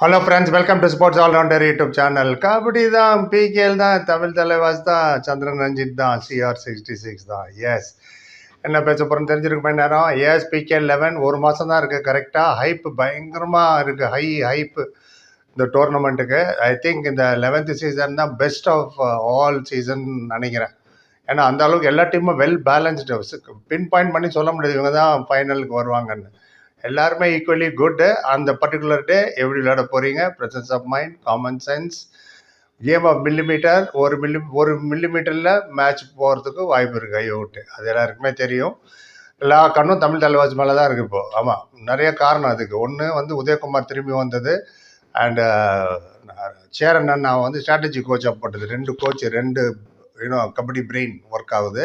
Hello friends welcome to sports allrounder YouTube channel kabaddi தான் PKL தான் தமிழ் தலைவாஸ் தான் சந்திரன் ரஞ்சித் தான் சிஆர் சிக்ஸ்டி சிக்ஸ் தான். எஸ் என்ன பேச போகிறோம் தெரிஞ்சிருக்க நேரம். எஸ் பிகே லெவன் ஒரு மாதம் தான் இருக்குது கரெக்டாக ஹைப்பு பயங்கரமாக இருக்குது ஹை ஹைப்பு இந்த டோர்னமெண்ட்டுக்கு ஐ திங்க் இந்த லெவன்த்து சீசன் தான் பெஸ்ட் ஆஃப் ஆல் சீசன் நினைக்கிறேன். ஏன்னா அந்த அளவுக்கு எல்லா டீமும் வெல் பேலன்ஸ்டு பின் பாயிண்ட் பண்ணி சொல்ல முடியாது இவங்க தான் ஃபைனலுக்கு வருவாங்கன்னு. எல்லாருமே ஈக்குவலி குட் அந்த பர்டிகுலர் டே எப்படி விளையாட போகிறீங்க presence of mind common sense game of millimetre ஒரு மில்லி ஒரு மில்லிமீட்டரில் மேட்ச் போகிறதுக்கு வாய்ப்பு இருக்குது ஐயோ விட்டு. அது எல்லாருக்குமே தெரியும். எல்லா கண்ணும் தமிழ் தலைவாசி மேலே தான் இருக்குது இப்போது ஆமாம் நிறைய காரணம் அதுக்கு. ஒன்று வந்து உதயகுமார் திரும்பி வந்தது. அண்டு சேரன் அண்ணா வந்து ஸ்ட்ராட்டஜி கோச்சாக போட்டது. ரெண்டு கோச் ரெண்டு யூனோ கபடி பிரெயின் ஒர்க் ஆகுது.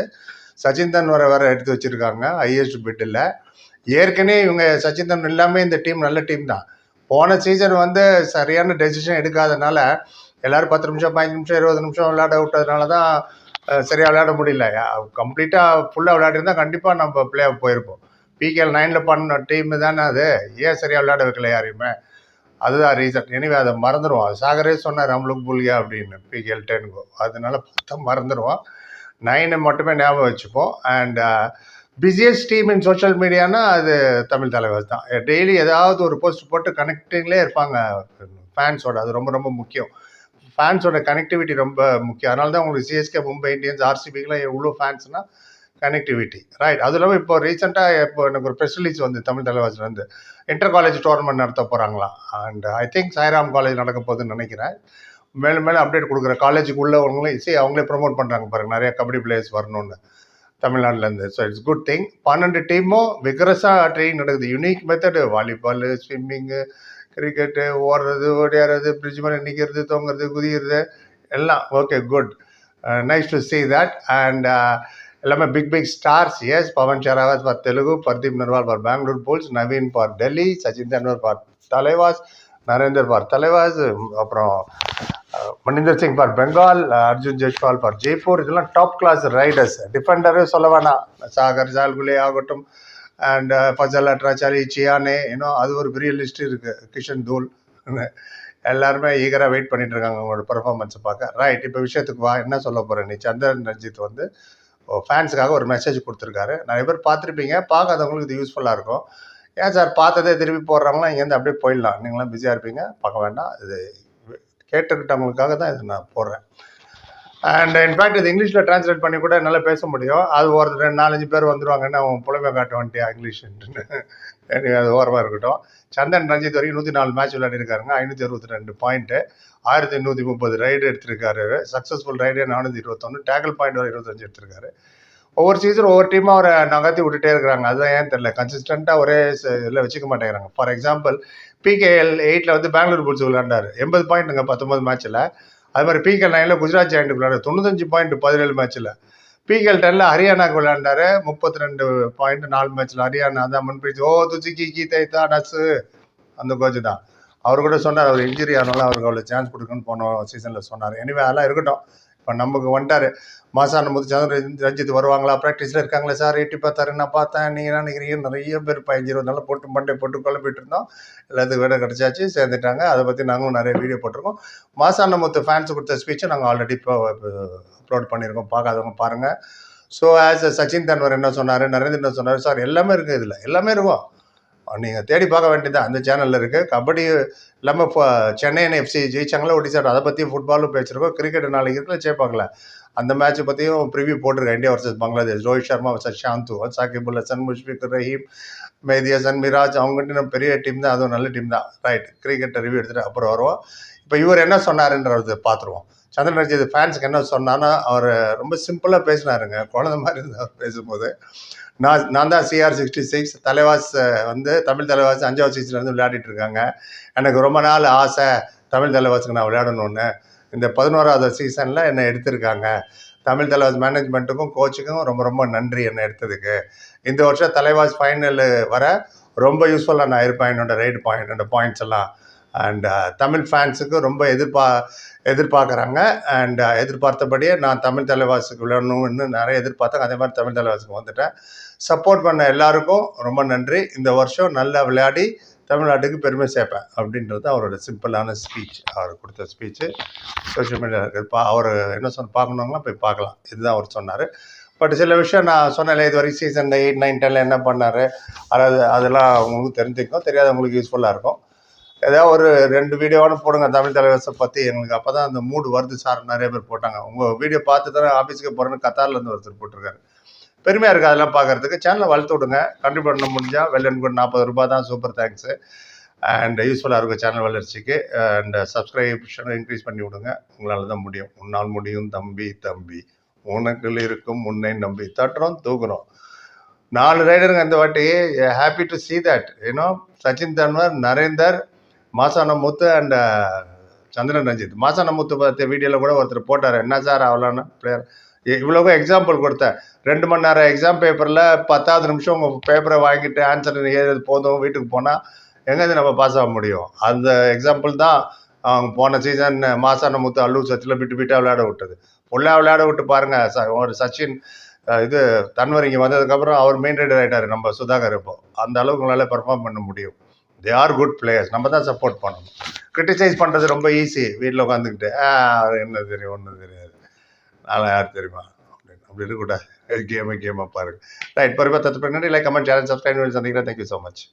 சச்சின் தன் வேறு எடுத்து வச்சுருக்காங்க. ஹையஸ்ட் பிட்டில் ஏற்கனவே இவங்க சச்சின் தண்டன் எல்லாமே இந்த டீம் நல்ல டீம் தான். போன சீசன் வந்து சரியான டெசிஷன் எடுக்காதனால எல்லாரும் பத்து நிமிஷம் பதினஞ்சு நிமிஷம் இருபது நிமிஷம் விளையாட விட்டதுனால தான் சரியாக விளையாட முடியல. கம்ப்ளீட்டாக ஃபுல்லாக விளையாடிருந்தால் கண்டிப்பாக நம்ம பிளே ஆஃப் போயிருப்போம் பிகேஎல் நைனில் பண்ண டீம் தானே அது. ஏன் சரியாக விளையாட வைக்கல யாரையுமே? அதுதான் ரீசன் எனவே அதை மறந்துடுவோம் அது சாகரே சொன்னார் நம்மளுக்கு புலியா அப்படின்னு. பிகேஎல் டென்கோ அதனால பார்த்தா மறந்துடுவோம் நைனை மட்டுமே ஞாபகம் வச்சுப்போம். And busiest team in social மீடியானா அது தமிழ் தலைவர் தான். டெய்லி ஏதாவது ஒரு போஸ்ட் போட்டு கனெக்டிங்லேயே இருப்பாங்க ஃபேன்ஸோட அது ரொம்ப ரொம்ப முக்கியம். ஃபேன்ஸோட கனெக்டிவிட்டி ரொம்ப முக்கியம். அதனால தான் உங்களுக்கு சிஎஸ்கே மும்பை இந்தியன்ஸ் ஆர்சிபிக்கெலாம் எவ்வளோ ஃபேன்ஸ்னால் கனெக்டிவிட்டி ரைட் அது இல்லாமல் இப்போ ரீசெண்டாக இப்போ எனக்கு ஒரு ப்ரெஸ் ரிலீஸ் வந்து தமிழ் தலைவாசிலேருந்து இன்டர் காலேஜ் டோர்னமெண்ட் நடத்த போகிறாங்களாம் and I think Sairam college நடக்க போகுதுன்னு நினைக்கிறேன். மேலும் மேலும் அப்டேட் கொடுக்குற காலேஜுக்கு உள்ளவங்களும் சரி அவங்களே ப்ரொமோட் பண்ணுறாங்க பாருங்கள் நிறைய கபடி பிளேயர்ஸ் வரணும்னு. தமிழ்நாட்டிலேருந்து ஸோ இட்ஸ் குட் திங் பன்னெண்டு டீமும் விக்ரஸாக ட்ரெயின் நடக்குது. Unique method volleyball swimming cricket ஓடுறது ஓடியாடுறது பிரிட்ஜ் மேலே நிற்கிறது தொங்குறது குதிக்கிறது. எல்லாம் okay good nice to see that and எல்லாமே big big stars yes Pavan Sehrawat for Telugu Pardeep Narwal for Bengaluru Bulls Naveen for Delhi Sachin Tendulkar for Thalaivas Narender for Thalaivas அப்புறம் Maninder Singh for Bengal Arjun Jaiswal for Jaipur இதெல்லாம் top class Riders டிஃபெண்டரே சொல்ல வேணாம். சாகர் ஜால்குலே ஆகட்டும். And Fazal அட்ராச்சாரி சியானே இன்னும் அது ஒரு பெரிய லிஸ்ட் இருக்குது கிஷன் தூல். எல்லாருமே ஈகராக வெயிட் பண்ணிட்டு இருக்காங்க அவங்களோட பெர்ஃபார்மன்ஸை பார்க்க. ரைட் இப்போ விஷயத்துக்கு வா. என்ன சொல்ல போகிறேன் நீ சந்திரன் ரஞ்சித் வந்து ஃபேன்ஸுக்காக ஒரு மெசேஜ் கொடுத்துருக்காரு. நிறைய பேர் பார்த்துருப்பீங்க. பார்க்காதவங்களுக்கு இது யூஸ்ஃபுல்லாக இருக்கும். ஏன் சார் பார்த்ததே திருப்பி போடுறாங்கன்னா இங்கேருந்து அப்படியே போயிடலாம். நீங்களாம் பிஸியாக இருப்பீங்க. பார்க்க வேண்டாம். இது கேட்டுக்கிட்டவங்களுக்காக தான் இதை நான் போடுறேன். அண்ட் இன்ஃபேக்ட் இது இங்கிலீஷில் ட்ரான்ஸ்லேட் பண்ணி கூட என்னால் பேச முடியும். அது ஒரு ரெண்டு நாலஞ்சு பேர் வந்துடுவாங்கன்னு அவன் புலமை காட்ட வந்துட்டியா இங்கிலீஷ்ன்ட்டுன்னு எனக்கு அது ஓரமாக இருக்கட்டும். சந்தன் ரஞ்சித் வரைக்கும் நூற்றி நாலு மேட்ச் விளையாடிருக்காருங்க. ஐநூற்றி அறுபத்தி ரெண்டு பாயிண்ட்டு ஆயிரத்தி எண்ணூற்றி முப்பது ரைடு எடுத்திருக்காரு. சக்ஸஸ்ஃபுல் ரைடே நானூற்றி இருபத்தொன்று டேக்கிள் பாயிண்ட் வரை இருபத்தஞ்சு எடுத்திருக்காரு. ஒவ்வொரு சீசன் ஒவ்வொரு டீமாக அவரை நகர்த்தி விட்டுட்டே இருக்கிறாங்க. அதுதான் ஏன் தெரியல. கன்சிஸ்டண்ட்டாக ஒரே இதில் வச்சுக்க மாட்டேங்கிறாங்க ஃபார் எக்ஸாம்பிள் பிகேஎல் எயிட்டில் வந்து பெங்களூர் புல்ஸ் விளையாண்டார். எண்பது பாயிண்ட்டுங்க பத்தொம்பது மேட்ச்சில் அது மாதிரி பிகேஎல் நைனில் குஜராத் ஜாயிண்ட் விளையாடு தொண்ணூத்தஞ்சு பாயிண்ட் பதினேழு மேட்ச்சில் பிகேஎல் டென்னில் ஹரியானாக்கு விளையாண்டாரு. முப்பத்தி ரெண்டு பாயிண்ட் நாலு மேட்ச்சில் ஹரியானா தான் முன்பிடிச்சு ஓ துஜிக்கி கீ தைத்தா நசு அந்த கோச்சு தான். அவர் கூட சொன்னார் அவர் இன்ஜுரி ஆனாலும் அவருக்கு அவ்வளோ சான்ஸ் கொடுக்குன்னு போன சீசனில் சொன்னார். எனிவே அதெல்லாம் இருக்கட்டும். இப்போ நமக்கு வந்துட்டார். மாசான முத்து சந்திர ரஞ்சித் வருவாங்களா? ப்ராக்டிஸில் இருக்காங்களா சார் எட்டி பார்த்தாரு நான் பார்த்தேன். நீங்கள் என்ன நினைக்கிறீங்க? நிறைய பேர் பதினஞ்சு இருபது நாள் போட்டு மண்டே போட்டு குழப்பிட்டு இருந்தோம். எல்லாத்துக்கும் வேலை கிடச்சாச்சு சேர்ந்துட்டாங்க. அதை பற்றி நாங்களும் நிறைய வீடியோ போட்டிருக்கோம். மாசான முத்து ஃபேன்ஸ் கொடுத்த ஸ்பீச்சை நாங்கள் ஆல்ரெடி இப்போ அப்லோட் பண்ணியிருக்கோம். பார்க்காதவங்க பாருங்கள் ஸோ ஆஸ் சச்சின் தன்வர் என்ன சொன்னார்? நரேந்திர என்ன சொன்னார்? சார் எல்லாமே இருக்குது இதில். எல்லாமே இருக்கும். நீங்கள் தேடி பார்க்க வேண்டியது அந்த சேனலில் இருக்குது கபடி இல்லாமல் இப்போ சென்னை எஃப்சி ஜெயிச்சாங்களா ஒடிசா அதை பற்றியும் ஃபுட்பாலும் பேசியிருக்கோம் கிரிக்கெட் நாளைக்கு இருக்குல்ல சேப்பாக்கல அந்த மேட்ச்சை பற்றியும் ப்ரிவியூ போட்டிருக்கேன் India versus Bangladesh Rohit Sharma versus Shanto Shakibul Hasan Mushfiqur Rahim Mehidy Hasan Miraz அவங்ககிட்ட பெரிய டீம் தான். அதுவும் நல்ல டீம் தான். ரைட் கிரிக்கெட்டை ரிவ்யூ எடுத்துகிட்டு அப்புறம் வருவோம். இப்போ இவர் என்ன சொன்னாருன்றதை பார்த்துருவோம். சந்திரன் ரஞ்சித் ஃபேன்ஸுக்கு என்ன சொன்னான்னா அவர் ரொம்ப சிம்பிளாக பேசினாருங்க. குழந்த மாதிரி இருந்தார் அவர் பேசும்போது. நான் நான் தான் சிஆர் சிக்ஸ்டி சிக்ஸ் தலைவாஸ் வந்து தமிழ் தலைவாஸ் அஞ்சாவது சீசன்லேருந்து விளையாடிட்டு இருக்காங்க. எனக்கு ரொம்ப நாள் ஆசை தமிழ் தலைவாஸுக்கு நான் விளையாடணும்னு. இந்த பதினோராவது சீசனில் என்னை எடுத்திருக்காங்க. தமிழ் தலைவாஸ் மேனேஜ்மெண்ட்டுக்கும் கோச்சுக்கும் ரொம்ப ரொம்ப நன்றி என்னை எடுத்ததுக்கு. இந்த வருஷம் தலைவாஸ் ஃபைனல் வர ரொம்ப யூஸ்ஃபுல்லாக நான் இருப்பேன். என்னோட ரைடு பாயிண்ட் என்னோட பாயிண்ட்ஸ் எல்லாம். அண்ட் uh, தமிழ் ஃபேன்ஸுக்கு ரொம்ப எதிர்பா எதிர்பார்க்குறாங்க. அண்ட் uh, எதிர்பார்த்தபடியே நான் தமிழ் தலைவாசுக்கு விளையாடணும்னு நிறைய எதிர்பார்த்தேன். அதே மாதிரி தமிழ் தலைவாசுக்கு வந்துட்டேன். சப்போர்ட் பண்ண எல்லாருக்கும் ரொம்ப நன்றி. இந்த வருஷம் நல்லா விளையாடி தமிழ்நாட்டுக்கு பெருமை சேர்ப்பேன் அப்படின்றது அவரோட சிம்பிளான ஸ்பீச் அவர் கொடுத்த ஸ்பீச்சு சோஷியல் மீடியாவில் பா அவர் என்ன சொன்ன பார்க்கணுங்களா போய் பார்க்கலாம். இதுதான் அவர் சொன்னார். பட் சில விஷயம் நான் சொன்னேன் இது வரைக்கும் சீசன் எயிட் நைன் டென்ல என்ன பண்ணார்? அதாவது அதெல்லாம் உங்களுக்கு தெரிஞ்சுக்கும் தெரியாதவங்களுக்கு யூஸ்ஃபுல்லாக இருக்கும். ஏதாவது ஒரு ரெண்டு வீடியோவான போடுங்க. தமிழ் தலைவர்ஸை பற்றி எங்களுக்கு அப்போ தான் அந்த மூடு வருது சார் நிறைய பேர் போட்டாங்க. உங்கள் வீடியோ பார்த்து தானே ஆஃபீஸுக்கு போகிறேன்னு கத்தார்லேருந்து ஒருத்தர் போட்டிருக்காரு. பெருமையாக இருக்குது அதெல்லாம் பார்க்கறதுக்கு. சேனலை வளர்த்து விடுங்க. கண்டிப்பாக பண்ண முடிஞ்சால் வெள்ளன் கூட நாற்பது ரூபாய் தான். சூப்பர் தேங்க்ஸு அண்ட் யூஸ்ஃபுல்லாக இருக்கும் சேனல் வளர்ச்சிக்கு. அண்ட் சப்ஸ்கிரிப்ஷனை இன்க்ரீஸ் பண்ணி விடுங்க. உங்களால் தான் முடியும். உன்னால் முடியும் தம்பி தம்பி. உனக்குள் இருக்கும் உன்னை நம்பி. தட்டுறோம் தூக்குறோம். நாலு ரைடருங்க இந்த வாட்டி. Happy to see that you know Sachin Tanwar Narender Masanamuthu and uh, Chandran Ranjith. Masanamuthu பார்த்த வீடியோவில் கூட ஒருத்தர் போட்டார். என்ன சார் அவ்வளோன்னு பிளேயர் இவ்வளோக்கு எக்ஸாம்பிள் கொடுத்தேன் ரெண்டு மணி நேரம் எக்ஸாம் பேப்பரில் பத்தாவது நிமிஷம் உங்கள் பேப்பரை வாங்கிட்டு ஆன்சர் எழுது போதும் வீட்டுக்கு போனால் எங்கேருந்து நம்ம பாஸ் ஆக முடியும்? அந்த எக்ஸாம்பிள் தான் அவங்க போன சீசன் மாசான முத்து அல்லூர் சச்சில் விட்டு விட்டு விளையாட விட்டது. ஃபுல்லாக விளையாட விட்டு பாருங்கள் ச- ஒரு சச்சின் இது தன்வர் இங்கே வந்ததுக்கப்புறம் அவர் மெயின் ரைடர் ஆகிட்டார் நம்ம சுதாகர் இப்போ. அந்த அளவுக்கு உங்களால் பெர்ஃபார்ம் பண்ண முடியும். தே ஆர் குட் பிளேயர்ஸ் நம்ம தான் சப்போர்ட் பண்ணணும். கிரிட்டிசைஸ் பண்ணுறது ரொம்ப ஈஸி வீட்டில் உட்காந்துக்கிட்டு ஆ என்ன தெரியும் ஒன்றும் தெரியாது. நான் யார் தெரியுமா? அப்படின்னு. அப்படி இருக்கக்கூடாது. கேமை கேமாக பாருங்க. ரைட் பொறுப்பாக தத்து பண்ணி லைக் கமெண்ட் சேனல் சப்ஸ்கிரைப் சந்திக்கிறேன். Thank you so much